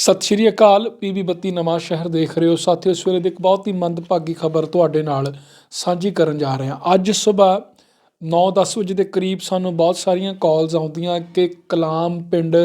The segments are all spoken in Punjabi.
ਸਤਿ ਸ਼੍ਰੀ ਅਕਾਲ ਪੀਬੀ ਬੱਤੀ ਨਵਾਂ ਸ਼ਹਿਰ ਦੇਖ ਰਹੇ ਹੋ। ਸਾਥੀਓ, ਇਸ ਵੇਲੇ ਦੀ ਇੱਕ ਬਹੁਤ ਹੀ ਮੰਦਭਾਗੀ ਖਬਰ ਤੁਹਾਡੇ ਨਾਲ ਸਾਂਝੀ ਕਰਨ ਜਾ ਰਹੇ। ਹਾਂ ਅੱਜ ਸਵੇਰ 9-10 ਵਜੇ ਦੇ ਕਰੀਬ ਸਾਨੂੰ ਬਹੁਤ ਸਾਰੀਆਂ ਕਾਲਸ ਆਉਂਦੀਆਂ ਕਿ ਕਲਾਮ ਪਿੰਡ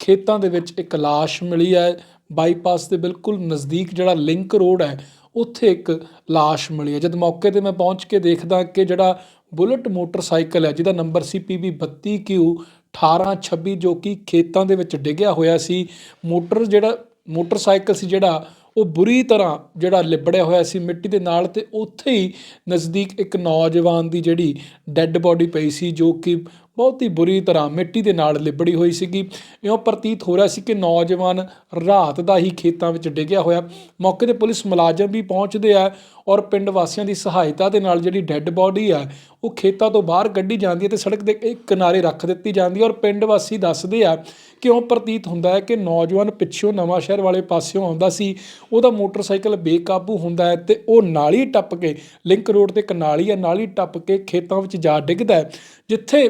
ਖੇਤਾਂ ਦੇ ਵਿੱਚ ਇੱਕ ਲਾਸ਼ ਮਿਲੀ ਹੈ। ਬਾਈਪਾਸ ਦੇ ਬਿਲਕੁਲ ਨਜ਼ਦੀਕ ਜਿਹੜਾ ਲਿੰਕ ਰੋਡ ਹੈ, ਉੱਥੇ ਇੱਕ ਲਾਸ਼ ਮਿਲੀ ਹੈ। ਜਦ ਮੌਕੇ ਤੇ ਮੈਂ ਪਹੁੰਚ ਕੇ ਦੇਖਦਾ ਕਿ ਜਿਹੜਾ ਬੁਲਟ ਮੋਟਰਸਾਈਕਲ ਹੈ, ਜਿਹਦਾ ਨੰਬਰ ਸੀ PB 32Q 1826 ਜੋ ਕਿ ਖੇਤਾਂ ਦੇ ਵਿੱਚ ਡਿੱਗਿਆ ਹੋਇਆ ਸੀ। ਮੋਟਰ ਜਿਹੜਾ, ਮੋਟਰਸਾਈਕਲ ਸੀ ਜਿਹੜਾ, ਉਹ ਬੁਰੀ ਤਰ੍ਹਾਂ ਜਿਹੜਾ ਲਿਬੜਿਆ ਹੋਇਆ ਸੀ ਮਿੱਟੀ ਦੇ ਨਾਲ ਤੇ ਉੱਥੇ ਹੀ ਨਜ਼ਦੀਕ ਇੱਕ ਨੌਜਵਾਨ ਦੀ ਜਿਹੜੀ ਡੈੱਡ ਬੋਡੀ ਪਈ ਸੀ ਜੋ ਕਿ ਬਹੁਤ ਹੀ ਬੁਰੀ ਤਰ੍ਹਾਂ ਮਿੱਟੀ ਦੇ ਨਾਲ ਲਿਬੜੀ ਹੋਈ ਸੀਗੀ। ਇਉਂ ਪ੍ਰਤੀਤ ਹੋ ਰਿਹਾ ਸੀ ਕਿ ਨੌਜਵਾਨ ਰਾਤ ਦਾ ਹੀ ਖੇਤਾਂ ਵਿੱਚ ਡਿੱਗਿਆ ਹੋਇਆ। ਮੌਕੇ ਤੇ ਪੁਲਿਸ ਮੁਲਾਜ਼ਮ ਵੀ ਪਹੁੰਚਦੇ ਆ ਔਰ ਪਿੰਡ ਵਾਸੀਆਂ ਦੀ ਸਹਾਇਤਾ ਦੇ ਨਾਲ ਜਿਹੜੀ ਡੈੱਡ ਬੋਡੀ ਆ, ਉਹ ਖੇਤਾਂ ਤੋਂ ਬਾਹਰ ਕੱਢੀ ਜਾਂਦੀ ਹੈ ਤੇ ਸੜਕ ਦੇ ਇੱਕ ਕਿਨਾਰੇ ਰੱਖ ਦਿੱਤੀ ਜਾਂਦੀ ਹੈ। ਔਰ ਪਿੰਡ ਵਾਸੀ ਦੱਸਦੇ ਆ ਕਿਉਂ ਪ੍ਰਤੀਤ ਹੁੰਦਾ ਹੈ ਕਿ ਨੌਜਵਾਨ ਪਿੱਛੋਂ ਨਵਾਂ ਸ਼ਹਿਰ ਵਾਲੇ ਪਾਸਿਓਂ ਆਉਂਦਾ ਸੀ। ਉਹਦਾ ਮੋਟਰਸਾਈਕਲ ਬੇਕਾਬੂ ਹੁੰਦਾ ਹੈ ਤੇ ਉਹ ਨਾਲੀ ਟੱਪ ਕੇ, ਲਿੰਕ ਰੋਡ ਤੇ ਇੱਕ ਨਾਲੀ ਹੈ ਨਾਲੀ ਟੱਪ ਕੇ ਖੇਤਾਂ ਵਿੱਚ ਜਾ ਡਿੱਗਦਾ ਹੈ, ਜਿੱਥੇ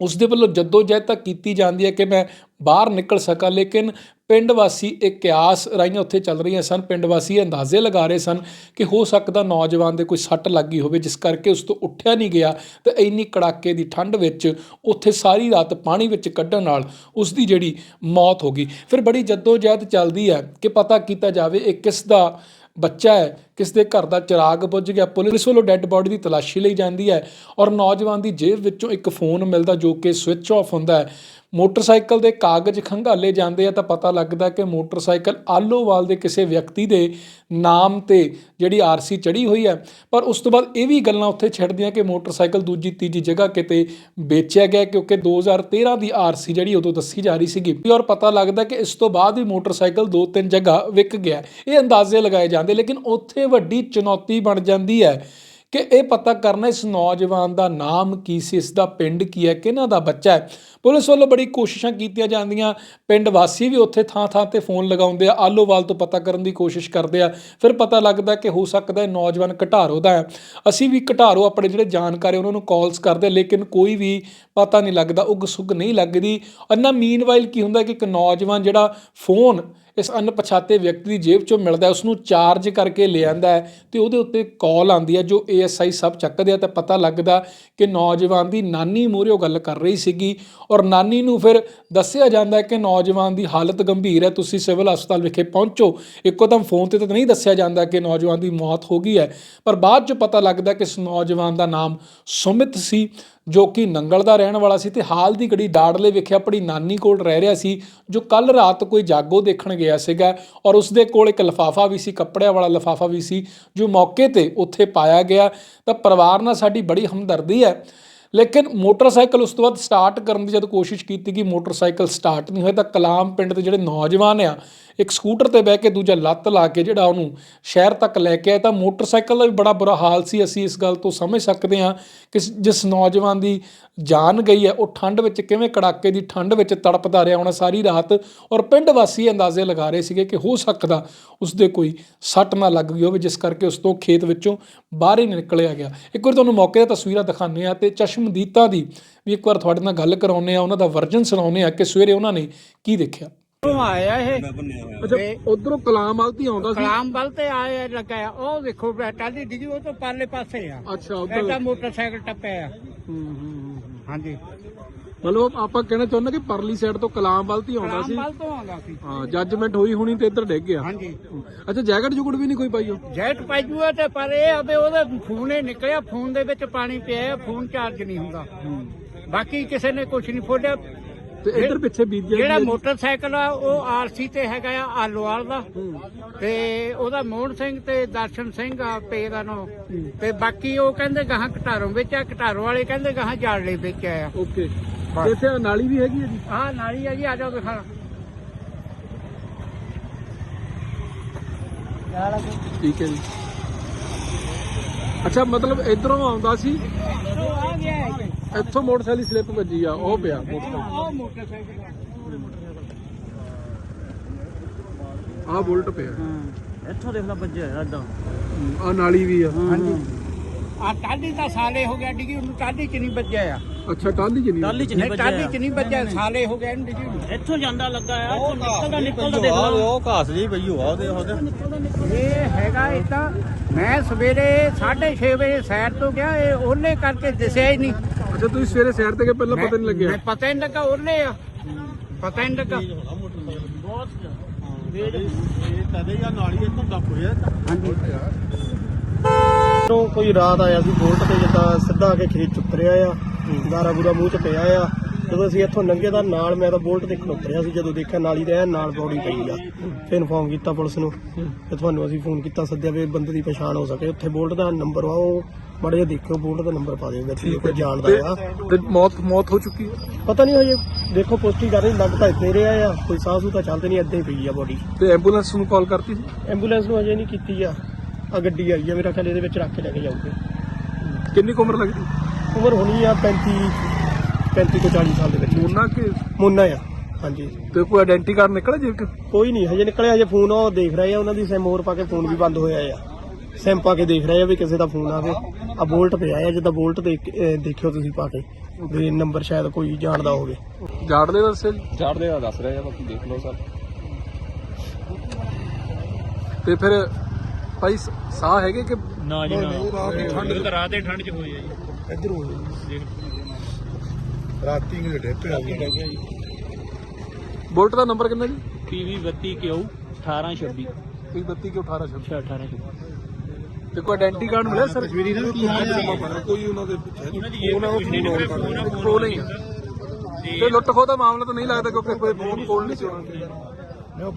ਉਸ ਦੇ ਵੱਲੋਂ ਜੱਦੋ ਜਹਿਦ ਤਾਂ ਕੀਤੀ ਜਾਂਦੀ ਹੈ ਕਿ ਮੈਂ ਬਾਹਰ ਨਿਕਲ ਸਕਾਂ, ਲੇਕਿਨ ਪਿੰਡ ਵਾਸੀ ਇਹ ਕਿਆਸ ਰਾਈਆਂ ਉੱਥੇ ਚੱਲ ਰਹੀਆਂ ਸਨ। ਪਿੰਡ ਵਾਸੀ ਇਹ ਅੰਦਾਜ਼ੇ ਲਗਾ ਰਹੇ ਸਨ ਕਿ ਹੋ ਸਕਦਾ ਨੌਜਵਾਨ ਦੇ ਕੋਈ ਸੱਟ ਲੱਗੀ ਹੋਵੇ, ਜਿਸ ਕਰਕੇ ਉਸ ਤੋਂ ਉੱਠਿਆ ਨਹੀਂ ਗਿਆ ਤੇ ਇੰਨੀ ਕੜਾਕੇ ਦੀ ਠੰਡ ਵਿੱਚ ਉੱਥੇ ਸਾਰੀ ਰਾਤ ਪਾਣੀ ਵਿੱਚ ਕੱਢਣ ਨਾਲ ਉਸ ਦੀ ਜਿਹੜੀ ਮੌਤ ਹੋ ਗਈ। ਫਿਰ ਬੜੀ ਜੱਦੋ ਜਹਿਦ ਚੱਲਦੀ ਹੈ ਕਿ ਪਤਾ ਕੀਤਾ ਜਾਵੇ ਇਹ ਕਿਸ ਦਾ ਬੱਚਾ ਹੈ ਕਿਸ ਦੇ ਘਰ ਦਾ ਚਿਰਾਗ ਬੁੱਝ ਗਿਆ। ਪੁਲਿਸ ਵੱਲੋਂ ਡੈੱਡ ਬੋਡੀ ਦੀ ਤਲਾਸ਼ੀ ਲਈ ਜਾਂਦੀ ਹੈ ਔਰ ਨੌਜਵਾਨ ਦੀ ਜੇਬ ਵਿੱਚੋਂ ਇੱਕ ਫੋਨ ਮਿਲਦਾ ਜੋ ਕਿ ਸਵਿਚ ਆਫ ਹੁੰਦਾ ਹੈ। ਮੋਟਰਸਾਈਕਲ ਦੇ ਕਾਗਜ਼ ਖੰਗਾਲੇ ਜਾਂਦੇ ਆ ਤਾਂ ਪਤਾ ਲੱਗਦਾ ਕਿ ਮੋਟਰਸਾਈਕਲ ਆਲੋਵਾਲ ਦੇ ਕਿਸੇ ਵਿਅਕਤੀ ਦੇ ਨਾਮ ਤੇ ਜਿਹੜੀ ਆਰਸੀ ਚੜੀ ਹੋਈ ਹੈ। ਪਰ ਉਸ ਤੋਂ ਬਾਅਦ ਇਹ ਵੀ ਗੱਲਾਂ ਉੱਥੇ ਛੱਡਦੀਆਂ ਕਿ ਮੋਟਰਸਾਈਕਲ ਦੂਜੀ ਤੀਜੀ ਜਗ੍ਹਾ ਕਿਤੇ ਵੇਚਿਆ ਗਿਆ ਕਿਉਂਕਿ 2013 ਦੀ ਆਰਸੀ ਜਿਹੜੀ ਉਦੋਂ ਦੱਸੀ ਜਾ ਰਹੀ ਸੀਗੀ ਔਰ ਪਤਾ ਲੱਗਦਾ ਕਿ ਇਸ ਤੋਂ ਬਾਅਦ ਵੀ ਮੋਟਰਸਾਈਕਲ ਦੋ ਤਿੰਨ ਜਗ੍ਹਾ ਵਿਕ ਗਿਆ। ਇਹ ਅੰਦਾਜ਼ੇ ਲਗਾਏ ਜਾਂਦੇ ਲੇਕਿਨ ਉੱਥੇ ਵੱਡੀ ਚੁਣੌਤੀ ਬਣ ਜਾਂਦੀ ਹੈ ਕਿ ਇਹ ਪਤਾ ਕਰਨਾ ਇਸ ਨੌਜਵਾਨ ਦਾ ਨਾਮ ਕੀ ਸੀ, ਇਸ ਦਾ ਪਿੰਡ ਕੀ ਹੈ, ਕਿਹਨਾਂ ਦਾ ਬੱਚਾ ਹੈ। ਪੁਲਿਸ ਵੱਲੋਂ ਬੜੀ ਕੋਸ਼ਿਸ਼ਾਂ ਕੀਤੀਆਂ ਜਾਂਦੀਆਂ। ਪਿੰਡ ਵਾਸੀ ਵੀ ਉੱਥੇ ਥਾਂ-ਥਾਂ ਤੇ ਫੋਨ ਲਗਾਉਂਦੇ ਆ ਆਲੋਵਾਲ ਤੋਂ ਪਤਾ ਕਰਨ ਦੀ ਕੋਸ਼ਿਸ਼ ਕਰਦੇ ਆ। ਫਿਰ ਪਤਾ ਲੱਗਦਾ ਕਿ ਹੋ ਸਕਦਾ ਇਹ ਨੌਜਵਾਨ ਘਟਾਰੋ ਦਾ ਹੈ। ਅਸੀਂ ਵੀ ਘਟਾਰੋ ਆਪਣੇ ਜਿਹੜੇ ਜਾਣਕਾਰੀ ਉਹਨਾਂ ਨੂੰ ਕਾਲਸ ਕਰਦੇ ਲੇਕਿਨ ਕੋਈ ਵੀ ਪਤਾ ਨਹੀਂ ਲੱਗਦਾ ਉਗ ਸੁਗ ਨਹੀਂ ਲੱਗਦੀ। ਅੰਨਾ ਮੀਨਵਾਈਲ ਕੀ ਹੁੰਦਾ ਕਿ ਇੱਕ ਨੌਜਵਾਨ ਜਿਹੜਾ ਫੋਨ ਇਸ ਅਣਪਛਾਤੇ ਵਿਅਕਤੀ ਦੀ ਜੇਬ ਚੋਂ ਮਿਲਦਾ ਹੈ ਉਸ ਨੂੰ ਚਾਰਜ ਕਰਕੇ ਲੈ ਹੈ ਤੇ ਉਹਦੇ ਉੱਤੇ ਕਾਲ ਆਂਦੀ ਹੈ, ਜੋ ਏਐਸਆਈ ਸਭ ਚੱਕਦੇ ਆ ਤਾਂ ਪਤਾ ਲੱਗਦਾ ਕਿ ਨੌਜਵਾਨ ਦੀ ਨਾਨੀ ਮੂਹਰੇ ਉਹ ਗੱਲ ਕਰ ਰਹੀ ਸੀਗੀ ਔਰ ਨਾਨੀ ਨੂੰ ਫਿਰ ਦੱਸਿਆ ਜਾਂਦਾ ਕਿ ਨੌਜਵਾਨ ਦੀ ਹਾਲਤ ਗੰਭੀਰ ਹੈ, ਤੁਸੀਂ ਸਿਵਲ ਹਸਪਤਾਲ ਵਿਖੇ ਪਹੁੰਚੋ। ਇੱਕੋਦਮ ਫੋਨ ਤੇ ਤਾਂ ਨਹੀਂ ਦੱਸਿਆ ਜਾਂਦਾ ਕਿ ਨੌਜਵਾਨ ਦੀ ਮੌਤ ਹੋ ਗਈ ਹੈ, ਪਰ ਬਾਅਦ 'ਚ ਪਤਾ ਲੱਗਦਾ ਕਿ ਇਸ ਨੌਜਵਾਨ ਦਾ ਨਾਮ ਸੁਮਿਤ ਸੀ। ਜੋ ਕਿ ਨੰਗਲ ਦਾ ਰਹਿਣ ਵਾਲਾ ਸੀ ਤੇ ਹਾਲ ਦੀ ਘੜੀ ਡਾੜਲੇ ਵਿਖੇ ਆਪਣੀ ਨਾਨੀ ਕੋਲ ਰਹਿ ਰਿਹਾ ਸੀ, ਜੋ ਕੱਲ ਰਾਤ ਕੋਈ ਜਾਗੋ ਦੇਖਣ ਗਿਆ ਸੀਗਾ ਔਰ ਉਸ ਦੇ ਕੋਲ ਇੱਕ ਲਫਾਫਾ ਵੀ ਸੀ, ਕੱਪੜਿਆਂ ਵਾਲਾ ਲਫਾਫਾ ਵੀ ਸੀ, ਜੋ ਮੌਕੇ ਤੇ ਉੱਥੇ ਪਾਇਆ ਗਿਆ। ਤਾਂ ਪਰਿਵਾਰ ਨਾਲ ਸਾਡੀ ਬੜੀ ਹਮਦਰਦੀ ਹੈ ਲੇਕਿਨ ਮੋਟਰਸਾਈਕਲ ਉਸ ਤੋਂ ਬਾਅਦ ਸਟਾਰਟ ਕਰਨ ਦੀ ਜਦ ਕੋਸ਼ਿਸ਼ ਕੀਤੀ ਕਿ ਮੋਟਰਸਾਈਕਲ ਸਟਾਰਟ ਨਹੀਂ ਹੋਇਆ ਤਾਂ ਕਲਾਮ ਪਿੰਡ ਦੇ ਜਿਹੜੇ ਨੌਜਵਾਨ ਆ, ਇੱਕ ਸਕੂਟਰ ਤੇ ਬਹਿ ਕੇ ਦੂਜਾ ਲੱਤ ਲਾ ਕੇ ਜਿਹੜਾ ਉਹਨੂੰ ਸ਼ਹਿਰ ਤੱਕ ਲੈ ਕੇ ਆਇਆ ਤਾਂ ਮੋਟਰਸਾਈਕਲ ਦਾ ਵੀ ਬੜਾ ਬੁਰਾ ਹਾਲ ਸੀ। ਅਸੀਂ ਇਸ ਗੱਲ ਤੋਂ ਸਮਝ ਸਕਦੇ ਹਾਂ ਕਿ ਜਿਸ ਨੌਜਵਾਨ ਦੀ ਜਾਨ ਗਈ ਹੈ, ਉਹ ਠੰਡ ਵਿੱਚ ਕਿਵੇਂ ਕੜਾਕੇ ਦੀ ਠੰਡ ਵਿੱਚ ਤੜਪਦਾ ਰਿਹਾ, ਹੋਣਾ ਸਾਰੀ ਰਾਤ ਔਰ ਪਿੰਡ ਵਾਸੀ ਅੰਦਾਜ਼ੇ ਲਗਾ ਰਹੇ ਸੀਗੇ ਕਿ ਹੋ ਸਕਦਾ ਉਸ ਦੇ ਕੋਈ ਸੱਟ ਨਾ ਲੱਗ ਗਈ ਹੋਵੇ, ਜਿਸ ਕਰਕੇ ਉਸ ਤੋਂ ਖੇਤ ਵਿੱਚੋਂ ਬਾਹਰ ਹੀ ਨਿਕਲਿਆ ਗਿਆ। ਇੱਕ ਵਾਰ ਤੁਹਾਨੂੰ ਮੌਕੇ ਤੇ ਤਸਵੀਰਾਂ ਦਿਖਾਉਂਦੇ ਆ ਤੇ ਚਸ਼ਮਦੀਤਾ ਦੀ ਵੀ ਇੱਕ ਵਾਰ ਤੁਹਾਡੇ ਨਾਲ ਗੱਲ ਕਰਾਉਂਦੇ ਆ ਉਹਨਾਂ ਦਾ ਵਰਜਨ ਸੁਣਾਉਂਦੇ ਆ ਕਿ ਸਵੇਰੇ ਉਹਨਾਂ ਨੇ ਕੀ ਦੇਖਿਆ। ਉਹ ਆਇਆ ਇਹ। ਅੱਛਾ ਉਧਰੋਂ ਕਲਾਮ ਆਲਤੀ ਆਉਂਦਾ ਕਲਾਮ ਵੱਲ ਤੇ ਆਇਆ ਲੱਗਾ ਆ। ਉਹ ਦੇਖੋ ਟਾਲੀ ਡਿੱਗੀ ਉਹ ਤੋਂ ਪਰਲੇ ਪਾਸੇ ਆ। ਅੱਛਾ ਐਡਾ ਮੋਟਰਸਾਈਕਲ ਟੱਪਿਆ। ਆ ਹਾਂਜੀ। ਮਤਲਬ ਆਪਾਂ ਕਹਿਣਾ ਚਾਹੁੰਦੇ ਕਿ ਪਰਲੀ ਸਾਈਡ ਤੋਂ ਕਲਾਮ ਵੱਲ ਤੀ ਆਉਂਦਾ ਕਲਾਮ ਸੀ ਵੱਲ ਤੋਂ ਆਉਂਦਾ ਸੀ। ਹਾਂ ਜੱਜਮੈਂਟ ਹੋਈ ਹੋਣੀ ਤੇ ਇੱਧਰ ਡਿੱਗ ਗਿਆ। ਹਾਂਜੀ। ਅੱਛਾ ਜੈਕਟ ਜੁਗੜ ਵੀ ਨਹੀਂ ਕੋਈ ਪਾਈ ਉਹ? ਜੈਟ ਪਾਜੂਆ ਤੇ ਪਰ ਇਹ ਆ ਵੀ ਉਹਦਾ ਫੋਨ ਹੀ ਨਿਕਲਿਆ ਫੋਨ ਦੇ ਵਿੱਚ ਪਾਣੀ ਪਿਆ ਫੋਨ ਚਾਰਜ ਨਹੀਂ ਹੁੰਦਾ। ਬਾਕੀ ਕਿਸੇ ਨੇ ਕੁਝ ਨਹੀਂ ਫੋੜਿਆ। ਤੇ ਇੱਧਰ ਪਿੱਛੇ ਬੀਤ ਗਿਆ ਜਿਹੜਾ ਮੋਟਰਸਾਈਕਲ ਆ ਉਹ ਆਰਸੀ ਤੇ ਹੈਗਾ ਆ ਆਲੋਵਾਲ ਦਾ। ਤੇ ਉਹਦਾ ਮੋਹਨ ਸਿੰਘ ਤੇ ਦਰਸ਼ਨ ਸਿੰਘ ਆ ਪੇ ਦਾ ਨੋ। ਤੇ ਬਾਕੀ ਉਹ ਕਹਿੰਦੇ ਗਾਹਾਂ ਕਟਾਰੋਂ ਵਿੱਚ ਆ ਕਟਾਰੋਂ ਵਾਲੇ ਕਹਿੰਦੇ ਗਾਹਾਂ ਜਾੜਲੇ ਵਿੱਚ ਆ। ਓਕੇ। ਇੱਥੇ ਨਾਲੀ ਵੀ ਹੈਗੀ ਹੈ ਜੀ? ਆਹ ਨਾਲੀ ਆ ਜੀ ਆ ਜਾਓ ਦਿਖਾ। ਠੀਕ ਹੈ ਜੀ। ਅੱਛਾ ਮਤਲਬ ਇਧਰੋਂ ਆਉਂਦਾ ਸੀ? ਆ ਗਿਆ ਹੈ। ਇੱਥੋਂ ਮੋਟਰਸਾਈਕਲ ਸਲਿੱਪ ਵੱਜੀ ਆ ਉਹ ਪਿਆ ਮੋਟਰਸਾਈਕਲ। ਉਹ ਮੋਟਰਸਾਈਕਲ ਆਹ ਬੁਲਟ ਪਿਆ। ਇੱਥੋਂ ਦੇਖ ਲੈ ਵੱਜਿਆ ਐਡਾ ਆ ਨਾਲੀ ਵੀ ਆ। ਹਾਂਜੀ। ਆ ਟਾਡੀ ਤਾਂ ਸਾਲੇ ਹੋ ਗਿਆ ਡਿੱਗੀ ਉਹਨੂੰ ਟਾਡੀ ਚ ਨਹੀਂ ਵੱਜਿਆ ਆ। ਅੱਛਾ ਟਾਲੀ ਚ ਨਹੀਂ ਟਾਲੀ ਚ ਨਹੀਂ ਨਹੀਂ ਟਾਲੀ ਚ ਨਹੀਂ ਵੱਜਿਆ ਸਾਲੇ ਹੋ ਗਏ ਨੇ। ਜੀ ਇੱਥੋਂ ਜਾਂਦਾ ਲੱਗਾ ਆ ਇੱਥੋਂ ਨਿਕਲਦਾ ਨਿਕਲਦਾ ਦੇਖ। ਲਓ ਉਹ ਘਾਸ ਜੀ ਪਈ ਹੋਆ ਉਹਦੇ ਉਹਦੇ। ਇਹ ਹੈਗਾ ਇਦਾਂ ਮੈਂ ਸਵੇਰੇ 6:30 ਵਜੇ ਸੈਰ ਤੋਂ ਗਿਆ ਇਹ ਉਹਲੇ ਕਰਕੇ ਦਿਸਿਆ ਹੀ ਨਹੀਂ। ਅੱਛਾ ਤੁਸੀਂ ਸਵੇਰੇ ਸੈਰ ਤੇ ਗਏ ਪਹਿਲਾਂ ਪਤਾ ਨਹੀਂ ਲੱਗਿਆ। ਮੈਂ ਪਤਾ ਹੀ ਨਹੀਂ ਲੱਗਾ ਉਹਲੇ ਆ। ਪਤਾ ਹੀ ਨਹੀਂ ਲੱਗਾ। ਬਹੁਤ ਇਹ ਤਦੇ ਜਾਂ ਨਾਲੀ ਇੱਥੋਂ ਦੱਬ ਹੋਇਆ। ਹਾਂਜੀ। ਤੋਂ ਕੋਈ ਰਾਤ ਆਇਆ ਸੀ ਬੋਲਟ ਤੇ ਜਿੱਦਾਂ ਸਿੱਧਾ ਆ ਕੇ ਖੇਤ ਚ ਉਤਰਿਆ ਆ ਗਾਰਾ ਬੂਰਾ ਮੂੰਹ ਚ ਪਿਆ ਆ। ਜਦੋਂ ਅਸੀਂ ਇੱਥੋਂ ਲੰਘੇ ਦਾ ਨਾਲ ਮੈਂ ਤਾਂ ਬੋਲਟ ਦੇਖਣ ਉਤਰਿਆ ਸੀ ਜਦੋਂ ਦੇਖਿਆ ਨਾਲੀ ਦੇ ਐਨ ਨਾਲ ਬੌਡੀ ਪਈ ਆ। ਫਿਰ ਇਨਫੋਰਮ ਕੀਤਾ ਪੁਲਿਸ ਨੂੰ ਤੇ ਤੁਹਾਨੂੰ ਅਸੀਂ ਫੋਨ ਕੀਤਾ ਸੱਦਿਆ ਵੀ ਬੰਦੇ ਦੀ ਪਛਾਣ ਹੋ ਸਕੇ। ਉੱਥੇ ਬੋਲਟ ਦਾ ਨੰਬਰ ਆ ਉਹ ਮਾੜਾ ਜਿਹਾ ਦੇਖਿਓ ਬੋਲਟ ਦਾ ਨੰਬਰ ਪਾ ਦਿਓ ਵਿੱਚ ਜੇ। ਕੋਈ ਜਾਣਦਾ ਆ। ਤੇ ਮੌਤ ਮੌਤ ਹੋ ਚੁੱਕੀ ਹੈ? ਪਤਾ ਨਹੀਂ ਹਜੇ ਦੇਖੋ ਪੋਸਟਿੰਗ ਕਰ ਰਹੀ ਲੱਗ ਤਾਂ ਇੱਥੇ ਰਿਹਾ ਆ ਕੋਈ ਸਾਹ ਸੂ ਤਾਂ ਚੱਲਦੇ ਨਹੀਂ ਹੀ ਪਈ ਆ ਬੋਡੀ ਤੇ ਐਂਬੂਲੈਂਸ ਨੂੰ ਕਾਲ ਕਰਤੀ ਸੀ? ਐਂਬੂਲੈਂਸ ਨੂੰ ਹਜੇ ਨਹੀਂ ਕੀਤੀ ਆ। ਆ ਗੱਡੀ ਆਈ ਆ ਮੇਰਾ ਖਿਆਲ ਇਹਦੇ ਵਿੱਚ ਰੱਖ ਕੇ ਲੈ ਕੇ ਜਾਊਗੇ। ਕਿੰਨੀ ਕੁ ਉਮਰ ਲੱਗਦੀ? ਉਮਰ ਹੋਣੀ ਆ 35 35 ਤੋਂ 40 ਸਾਲ ਦੇ ਵਿੱਚ। ਉਹਨਾਂ ਕਿ? ਮੁੰਨਾ ਆ ਹਾਂਜੀ। ਤੇ ਕੋਈ ਆਇਡੈਂਟੀ ਕਾਰਡ ਨਿਕਲਿਆ ਜੇ ਕਿ ਕੋਈ ਨਹੀਂ ਹਜੇ ਨਿਕਲਿਆ ਹਜੇ ਫੋਨ ਉਹ ਦੇਖ ਰਹੇ ਆ ਉਹਨਾਂ ਦੀ ਸਿਮ ਹੋਰ ਪਾ ਕੇ ਫੋਨ ਵੀ ਬੰਦ ਹੋਇਆ ਆ। ਸਿਮ ਪਾ ਕੇ ਦੇਖ ਰਹੇ ਆ ਵੀ ਕਿਸੇ ਦਾ ਫੋਨ ਆਵੇ। ਆ ਬੋਲਟ ਪਿਆ ਆ ਜਿੱਦਾਂ ਬੋਲਟ ਦੇਖ ਅਹ ਦੇਖਿਓ ਤੁਸੀਂ ਪਾ ਕੇ ਵੀ ਨੰਬਰ ਸ਼ਾਇਦ ਕੋਈ ਜਾਣਦਾ ਹੋਵੇ। ਜਾੜ ਦੇ ਜੀ ਚੜਦੇ ਦਾ ਦੱਸ ਰਿਹਾ ਬਾਕੀ ਦੇਖ ਲਓ ਸਰ ਤੇ ਫਿਰ ਭਾਈ ਸ- ਸਾਹ ਹੈਗੇ ਕਿ ਨਾ ਜੀ ਨਾ। ਠੰਡ ਤਾਂ ਰਾਤ ਦੇ ਠੰਡ ਚ ਹੋਈ ਹੈ ਜੀ। ਇੱਧਰ ਹੋ ਰਾਤੀ ਨੂੰ ਡੇਪੇ ਆ ਗਏ ਬੁਲਟ ਦਾ ਨੰਬਰ ਕਿੰਨਾ ਜੀ? ਪੀਵੀ 32 ਕਿਉ 1826 32 ਕਿ 18 ਛੱਬੀ। 1826 ਤੇ ਕੋਈ ਆਇਡੈਂਟੀ ਕਾਰਡ ਮਿਲਿਆ ਸਰ ਕਸ਼ਮੀਰੀ ਦਾ ਕੀ ਹਾਲ ਹੈ। ਕੋਈ ਉਹਨਾਂ ਦੇ ਉਹਨਾਂ ਨਿਕਲਿਆ ਫੋਨ ਕੋਲ ਨਹੀਂ। ਤੇ ਲੁੱਟ ਖੋਹ ਦਾ ਮਾਮਲਾ ਤਾਂ ਨਹੀਂ ਲੱਗਦਾ ਕਿਉਂਕਿ ਕੋਈ ਫੋਨ ਕੋਲ ਨਹੀਂ ਸੀ ਉਹਨਾਂ ਦੇ